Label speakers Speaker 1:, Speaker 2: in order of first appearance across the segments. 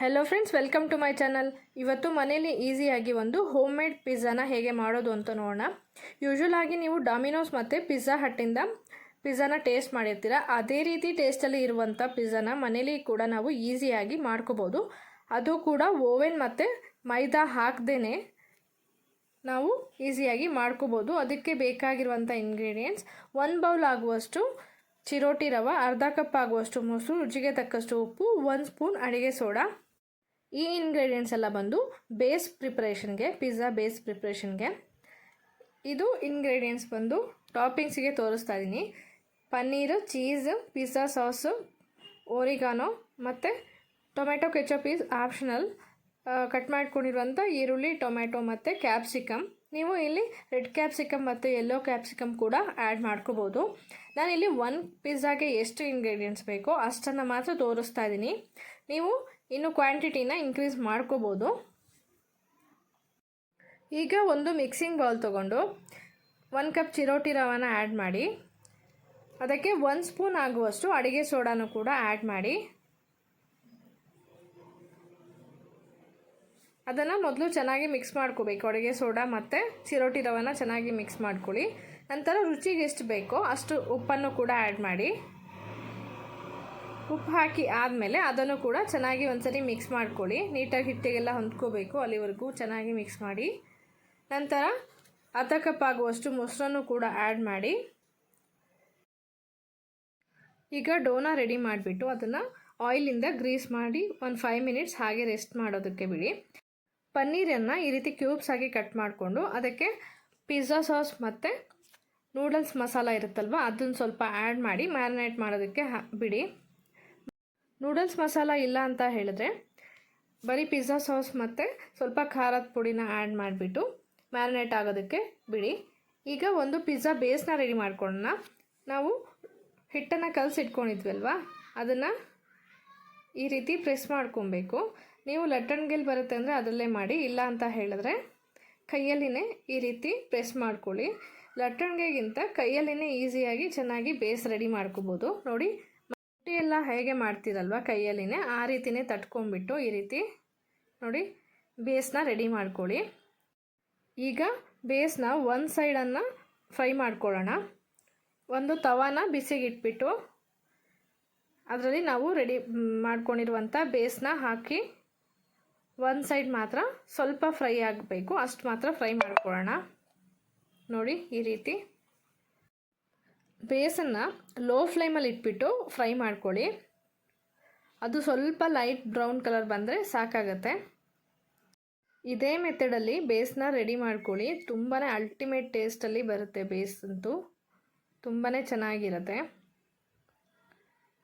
Speaker 1: Hello friends welcome to my channel ಇವತ್ತು ಮನೇಲಿ ಈಸಿಯಾಗಿ ಒಂದು ಹೋಮ್ ಮೇಡ್ ಪಿಜ್ಜಾನ ಹೇಗೆ ಮಾಡೋದು ಅಂತ ನೋಡೋಣ. ಯೂಶ್ವಲ್ ಆಗಿ ನೀವು ಡಾಮಿನೋಸ್ ಮತ್ತು ಪಿಜ್ಜಾ ಹಟ್ಟಿಂದ ಪಿಜ್ಜಾನ ಟೇಸ್ಟ್ ಮಾಡಿರ್ತೀರ. ಅದೇ ರೀತಿ ಟೇಸ್ಟಲ್ಲಿ ಇರುವಂಥ ಪಿಜ್ಜಾನ ಮನೇಲಿ ಕೂಡ ನಾವು ಈಸಿಯಾಗಿ ಮಾಡ್ಕೋಬೋದು. ಅದು ಕೂಡ ಓವೆನ್ ಮತ್ತು ಮೈದಾ ಹಾಕ್ದೇ ನಾವು ಈಸಿಯಾಗಿ ಮಾಡ್ಕೋಬೋದು. ಅದಕ್ಕೆ ಬೇಕಾಗಿರುವಂಥ ಇಂಗ್ರೀಡಿಯೆಂಟ್ಸ್ ಒನ್ ಬೌಲ್ ಆಗುವಷ್ಟು ಚಿರೋಟಿ ರವ, ಅರ್ಧ ಕಪ್ ಆಗುವಷ್ಟು ಮೊಸರು, ರುಚಿಗೆ ತಕ್ಕಷ್ಟು ಉಪ್ಪು ಒಂದು ಸ್ಪೂನ್ ಅಡಿಗೆ ಸೋಡಾ. ಈ ಇಂಗ್ರೀಡಿಯೆಂಟ್ಸ್ ಎಲ್ಲ ಬಂದು ಬೇಸ್ ಪ್ರಿಪ್ರೇಷನ್ಗೆ ಪಿಜ್ಜಾ ಬೇಸ್ ಪ್ರಿಪ್ರೇಷನ್ಗೆ ಇದು ಇಂಗ್ರೀಡಿಯೆಂಟ್ಸ್ ಬಂದು ಟಾಪಿಂಗ್ಸಿಗೆ ತೋರಿಸ್ತಾ ಇದ್ದೀನಿ paneer cheese pizza sauce oregano ಮತ್ತು tomato ketchup is optional cut ಮಾಡ್ಕೊಂಡಿರುವಂಥ ಈರುಳ್ಳಿ ಟೊಮೆಟೊ ಮತ್ತು ಕ್ಯಾಪ್ಸಿಕಮ್ ನೀವು ಇಲ್ಲಿ ರೆಡ್ ಕ್ಯಾಪ್ಸಿಕಮ್ ಮತ್ತು ಯೆಲ್ಲೋ ಕ್ಯಾಪ್ಸಿಕಮ್ ಕೂಡ ಆ್ಯಡ್ ಮಾಡ್ಕೋಬೋದು. ನಾನಿಲ್ಲಿ ಒನ್ ಪಿಜ್ಜಾಗೆ ಎಷ್ಟು ಇಂಗ್ರೀಡಿಯೆಂಟ್ಸ್ ಬೇಕೋ ಅಷ್ಟನ್ನು ಮಾತ್ರ ತೋರಿಸ್ತಾ ಇದ್ದೀನಿ ನೀವು ಇನ್ನು ಕ್ವಾಂಟಿಟಿನ ಇನ್ಕ್ರೀಸ್ ಮಾಡ್ಕೋಬೋದು. ಈಗ ಒಂದು ಮಿಕ್ಸಿಂಗ್ ಬೌಲ್ ತೊಗೊಂಡು ಒನ್ ಕಪ್ ಚಿರೋಟಿ ರವಾನ ಆ್ಯಡ್ ಮಾಡಿ, ಅದಕ್ಕೆ ಒಂದು ಸ್ಪೂನ್ ಆಗುವಷ್ಟು ಅಡುಗೆ ಸೋಡಾನು ಕೂಡ ಆ್ಯಡ್ ಮಾಡಿ. ಅದನ್ನು ಮೊದಲು ಚೆನ್ನಾಗಿ ಮಿಕ್ಸ್ ಮಾಡ್ಕೋಬೇಕು, ಅಡುಗೆ ಸೋಡಾ ಮತ್ತು ಚಿರೋಟಿ ರವನ ಚೆನ್ನಾಗಿ ಮಿಕ್ಸ್ ಮಾಡ್ಕೊಳ್ಳಿ. ನಂತರ ರುಚಿಗೆ ಎಷ್ಟು ಬೇಕೋ ಅಷ್ಟು ಉಪ್ಪನ್ನು ಕೂಡ ಆ್ಯಡ್ ಮಾಡಿ. ಉಪ್ಪು ಹಾಕಿ ಆದಮೇಲೆ ಅದನ್ನು ಕೂಡ ಚೆನ್ನಾಗಿ ಒಂದ್ಸರಿ ಮಿಕ್ಸ್ ಮಾಡ್ಕೊಳ್ಳಿ. ನೀಟಾಗಿ ಹಿಟ್ಟಿಗೆಲ್ಲ ಹೊಂದ್ಕೋಬೇಕು ಅಲ್ಲಿವರೆಗೂ ಚೆನ್ನಾಗಿ ಮಿಕ್ಸ್ ಮಾಡಿ. ನಂತರ ಅರ್ಧ ಕಪ್ ಆಗುವಷ್ಟು ಮೊಸರನ್ನು ಕೂಡ ಆ್ಯಡ್ ಮಾಡಿ. ಈಗ ಡೋನ ರೆಡಿ ಮಾಡಿಬಿಟ್ಟು ಅದನ್ನು ಆಯಿಲಿಂದ ಗ್ರೀಸ್ ಮಾಡಿ ಒಂದು ಫೈವ್ ಮಿನಿಟ್ಸ್ ಹಾಗೆ ರೆಸ್ಟ್ ಮಾಡೋದಕ್ಕೆ ಬಿಡಿ. ಪನ್ನೀರನ್ನು ಈ ರೀತಿ ಕ್ಯೂಬ್ಸ್ ಆಗಿ ಕಟ್ ಮಾಡಿಕೊಂಡು ಅದಕ್ಕೆ ಪಿಜ್ಜಾ ಸಾಸ್ ಮತ್ತು ನೂಡಲ್ಸ್ ಮಸಾಲ ಇರುತ್ತಲ್ವ, ಅದನ್ನು ಸ್ವಲ್ಪ ಆ್ಯಡ್ ಮಾಡಿ ಮ್ಯಾರಿನೇಟ್ ಮಾಡೋದಕ್ಕೆ ಬಿಡಿ. ನೂಡಲ್ಸ್ ಮಸಾಲ ಇಲ್ಲ ಅಂತ ಹೇಳಿದ್ರೆ ಬರೀ ಪಿಜ್ಜಾ ಸಾಸ್ ಮತ್ತು ಸ್ವಲ್ಪ ಖಾರದ ಪುಡಿನ ಆ್ಯಡ್ ಮಾಡಿಬಿಟ್ಟು ಮ್ಯಾರಿನೇಟ್ ಆಗೋದಕ್ಕೆ ಬಿಡಿ. ಈಗ ಒಂದು ಪಿಜ್ಜಾ ಬೇಸ್ನ ರೆಡಿ ಮಾಡ್ಕೊಳ್ಳೋಣ. ನಾವು ಹಿಟ್ಟನ್ನು ಕಲಸಿಟ್ಕೊಂಡಿದ್ವಲ್ವ? ಅದನ್ನು ಈ ರೀತಿ ಪ್ರೆಸ್ ಮಾಡ್ಕೊಬೇಕು. ನೀವು ಲಟ್ಟಣ್ಗೆಲ್ ಬರುತ್ತೆ ಅಂದರೆ ಅದರಲ್ಲೇ ಮಾಡಿ, ಇಲ್ಲ ಅಂತ ಹೇಳಿದ್ರೆ ಕೈಯಲ್ಲಿನೇ ಈ ರೀತಿ ಪ್ರೆಸ್ ಮಾಡ್ಕೊಳ್ಳಿ. ಲಟ್ಟಣ್ಗೆಗಿಂತ ಕೈಯಲ್ಲಿನೇ ಈಸಿಯಾಗಿ ಚೆನ್ನಾಗಿ ಬೇಸ್ ರೆಡಿ ಮಾಡ್ಕೋಬೋದು. ನೋಡಿ ಎಲ್ಲ ಹೇಗೆ ಮಾಡ್ತೀರಲ್ವ ಕೈಯಲ್ಲಿನೇ, ಆ ರೀತಿನೇ ತಟ್ಕೊಂಡ್ಬಿಟ್ಟು ಈ ರೀತಿ ನೋಡಿ ಬೇಸ್ನ ರೆಡಿ ಮಾಡ್ಕೊಳ್ಳಿ. ಈಗ ಬೇಸ್ನ ಒಂದು ಸೈಡನ್ನು ಫ್ರೈ ಮಾಡ್ಕೊಳ್ಳೋಣ. ಒಂದು ತವಾನ ಬಿಸಿಗಿಟ್ಬಿಟ್ಟು ಅದರಲ್ಲಿ ನಾವು ರೆಡಿ ಮಾಡ್ಕೊಂಡಿರುವಂಥ ಬೇಸ್ನ ಹಾಕಿ ಒಂದು ಸೈಡ್ ಮಾತ್ರ ಸ್ವಲ್ಪ ಫ್ರೈ ಆಗಬೇಕು, ಅಷ್ಟು ಮಾತ್ರ ಫ್ರೈ ಮಾಡ್ಕೊಳ್ಳೋಣ. ನೋಡಿ ಈ ರೀತಿ ಬೇಸನ್ನು ಲೋ ಫ್ಲೇಮಲ್ಲಿ ಇಟ್ಬಿಟ್ಟು ಫ್ರೈ ಮಾಡ್ಕೊಳ್ಳಿ. ಅದು ಸ್ವಲ್ಪ ಲೈಟ್ ಬ್ರೌನ್ ಕಲರ್ ಬಂದರೆ ಸಾಕಾಗತ್ತೆ. ಇದೇ ಮೆಥಡಲ್ಲಿ ಬೇಸನ್ನ ರೆಡಿ ಮಾಡ್ಕೊಳ್ಳಿ. ತುಂಬಾ ಅಲ್ಟಿಮೇಟ್ ಟೇಸ್ಟಲ್ಲಿ ಬರುತ್ತೆ ಬೇಸಂತೂ. ತುಂಬಾ ಚೆನ್ನಾಗಿರುತ್ತೆ.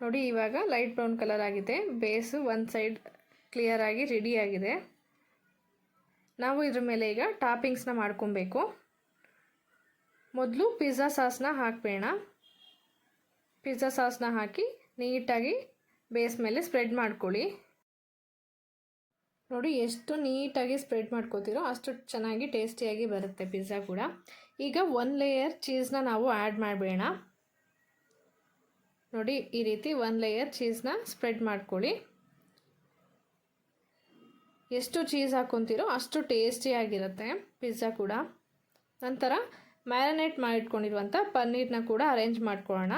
Speaker 1: ನೋಡಿ, ಇವಾಗ ಲೈಟ್ ಬ್ರೌನ್ ಕಲರ್ ಆಗಿದೆ. ಬೇಸು ಒಂದು ಸೈಡ್ ಕ್ಲಿಯರಾಗಿ ರೆಡಿಯಾಗಿದೆ ನಾವು ಇದ್ರ ಮೇಲೆ ಈಗ ಟಾಪಿಂಗ್ಸ್ನ ಮಾಡ್ಕೊಬೇಕು. ಮೊದಲು ಪಿಜ್ಜಾ ಸಾಸ್ನ ಹಾಕಬೇಡ ಪಿಜ್ಜಾ ಸಾಸ್ನ ಹಾಕಿ ನೀಟಾಗಿ ಬೇಸ್ ಮೇಲೆ ಸ್ಪ್ರೆಡ್ ಮಾಡ್ಕೊಳ್ಳಿ. ನೋಡಿ ಎಷ್ಟು ನೀಟಾಗಿ ಸ್ಪ್ರೆಡ್ ಮಾಡ್ಕೋತೀರೋ ಅಷ್ಟು ಚೆನ್ನಾಗಿ ಟೇಸ್ಟಿಯಾಗಿ ಬರುತ್ತೆ ಪಿಜ್ಜಾ ಕೂಡ. ಈಗ ಒನ್ ಲೇಯರ್ ಚೀಸ್ನ ನಾವು ಆ್ಯಡ್ ಮಾಡಬೇಡ ನೋಡಿ ಈ ರೀತಿ ಒನ್ ಲೇಯರ್ ಚೀಸ್ನ ಸ್ಪ್ರೆಡ್ ಮಾಡ್ಕೊಳ್ಳಿ. ಎಷ್ಟು ಚೀಸ್ ಹಾಕ್ಕೊತೀರೋ ಅಷ್ಟು ಟೇಸ್ಟಿಯಾಗಿರುತ್ತೆ ಪಿಜ್ಜಾ ಕೂಡ. ನಂತರ ಮ್ಯಾರಿನೇಟ್ ಮಾಡಿಟ್ಕೊಂಡಿರುವಂಥ ಪನ್ನೀರ್ನ ಕೂಡ ಅರೇಂಜ್ ಮಾಡ್ಕೊಳ್ಳೋಣ.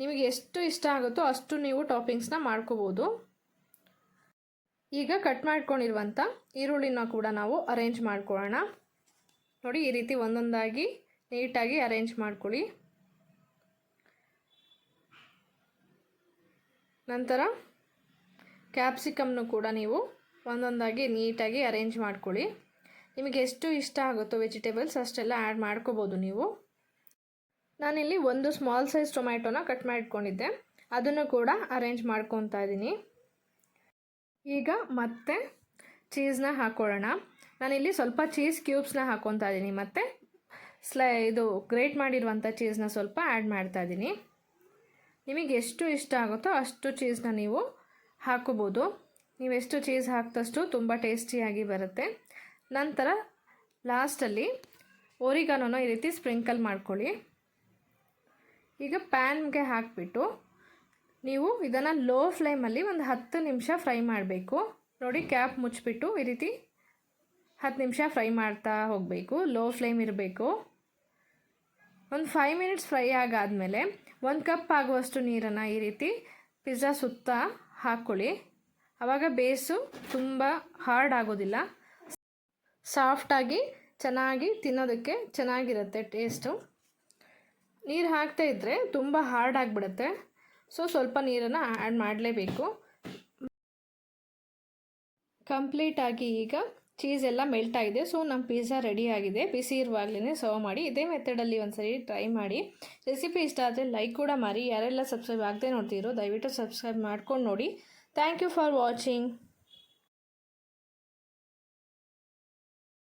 Speaker 1: ನಿಮಗೆ ಎಷ್ಟು ಇಷ್ಟ ಆಗುತ್ತೋ ಅಷ್ಟು ನೀವು ಟಾಪಿಂಗ್ಸ್ನ ಮಾಡ್ಕೋಬೋದು. ಈಗ ಕಟ್ ಮಾಡ್ಕೊಂಡಿರುವಂಥ ಈರುಳ್ಳಿನ ಕೂಡ ನಾವು ಅರೇಂಜ್ ಮಾಡ್ಕೊಳ್ಳೋಣ. ನೋಡಿ, ಈ ರೀತಿ ಒಂದೊಂದಾಗಿ ನೀಟಾಗಿ ಅರೇಂಜ್ ಮಾಡ್ಕೊಳ್ಳಿ. ನಂತರ ಕ್ಯಾಪ್ಸಿಕಮ್ನು ಕೂಡ ನೀವು ಒಂದೊಂದಾಗಿ ನೀಟಾಗಿ ಅರೇಂಜ್ ಮಾಡ್ಕೊಳ್ಳಿ. ನಿಮಗೆ ಎಷ್ಟು ಇಷ್ಟ ಆಗುತ್ತೋ ವೆಜಿಟೇಬಲ್ಸ್ ಅಷ್ಟೆಲ್ಲ ಆ್ಯಡ್ ಮಾಡ್ಕೋಬೋದು ನೀವು. ನಾನಿಲ್ಲಿ ಒಂದು ಸ್ಮಾಲ್ ಸೈಜ್ ಟೊಮ್ಯಾಟೊನ ಕಟ್ ಮಾಡಿಕೊಂಡಿದ್ದೆ. ಅದನ್ನು ಕೂಡ ಅರೇಂಜ್ ಮಾಡ್ಕೊತಾ ಇದ್ದೀನಿ. ಈಗ ಮತ್ತೆ ಚೀಸ್ನ ಹಾಕ್ಕೊಳ್ಳೋಣ ನಾನಿಲ್ಲಿ ಸ್ವಲ್ಪ ಚೀಸ್ ಕ್ಯೂಬ್ಸ್ನ ಹಾಕ್ಕೊತಾ ಇದ್ದೀನಿ. ಮತ್ತು ಸ್ಲೈ ಇದು ಗ್ರೇಟ್ ಮಾಡಿರುವಂಥ ಚೀಸ್ನ ಸ್ವಲ್ಪ ಆ್ಯಡ್ ಮಾಡ್ತಾ ಇದ್ದೀನಿ. ನಿಮಗೆ ಎಷ್ಟು ಇಷ್ಟ ಆಗುತ್ತೋ ಅಷ್ಟು ಚೀಸ್ನ ನೀವು ಹಾಕೋಬೋದು ನೀವೆಷ್ಟು ಚೀಸ್ ಹಾಕಿದಷ್ಟು ತುಂಬ ಟೇಸ್ಟಿಯಾಗಿ ಬರುತ್ತೆ. ನಂತರ ಲಾಸ್ಟಲ್ಲಿ ಓರಿಗಾನೋನ ಈ ರೀತಿ ಸ್ಪ್ರಿಂಕಲ್ ಮಾಡ್ಕೊಳ್ಳಿ. ಈಗ ಪ್ಯಾನ್ಗೆ ಹಾಕಿಬಿಟ್ಟು ನೀವು ಇದನ್ನು ಲೋ ಫ್ಲೇಮಲ್ಲಿ ಒಂದು ಹತ್ತು ನಿಮಿಷ ಫ್ರೈ ಮಾಡಬೇಕು. ನೋಡಿ, ಕ್ಯಾಪ್ ಮುಚ್ಚಿಬಿಟ್ಟು ಈ ರೀತಿ ಹತ್ತು ನಿಮಿಷ ಫ್ರೈ ಮಾಡ್ತಾ ಹೋಗಬೇಕು. ಲೋ ಫ್ಲೇಮ್ ಇರಬೇಕು. ಒಂದು ಫೈವ್ ಮಿನಿಟ್ಸ್ ಫ್ರೈ ಆಗಾದಮೇಲೆ ಒಂದು ಕಪ್ ಆಗುವಷ್ಟು ನೀರನ್ನು ಈ ರೀತಿ ಪಿಜ್ಜಾ ಸುತ್ತ ಹಾಕ್ಕೊಳ್ಳಿ. ಆವಾಗ ಬೇಸು ತುಂಬ ಹಾರ್ಡ್ ಆಗೋದಿಲ್ಲ. ಸಾಫ್ಟಾಗಿ, ಚೆನ್ನಾಗಿ ತಿನ್ನೋದಕ್ಕೆ ಚೆನ್ನಾಗಿರುತ್ತೆ ಟೇಸ್ಟು. ನೀರು ಹಾಕ್ತಾ ಇದ್ದರೆ ತುಂಬ ಹಾರ್ಡ್ ಆಗಿಬಿಡುತ್ತೆ. ಸೊ ಸ್ವಲ್ಪ ನೀರನ್ನು ಆ್ಯಡ್ ಮಾಡಲೇಬೇಕು. ಕಂಪ್ಲೀಟಾಗಿ ಈಗ ಚೀಸ್ ಎಲ್ಲ ಮೆಲ್ಟ್ ಆಗಿದೆ ಸೊ ನಮ್ಮ ಪಿಜ್ಜಾ ರೆಡಿ ಆಗಿದೆ. ಬಿಸಿ ಇರುವಾಗಲೇ ಸರ್ವ್ ಮಾಡಿ. ಇದೇ ಮೆಥಡಲ್ಲಿ ಒಂದ್ಸರಿ ಟ್ರೈ ಮಾಡಿ. ರೆಸಿಪಿ ಇಷ್ಟ ಆದರೆ ಲೈಕ್ ಕೂಡ ಮಾಡಿ. ಯಾರೆಲ್ಲ ಸಬ್ಸ್ಕ್ರೈಬ್ ಆಗದೆ ನೋಡ್ತೀರೋ ದಯವಿಟ್ಟು ಸಬ್ಸ್ಕ್ರೈಬ್ ಮಾಡ್ಕೊಂಡು ನೋಡಿ. Thank you for watching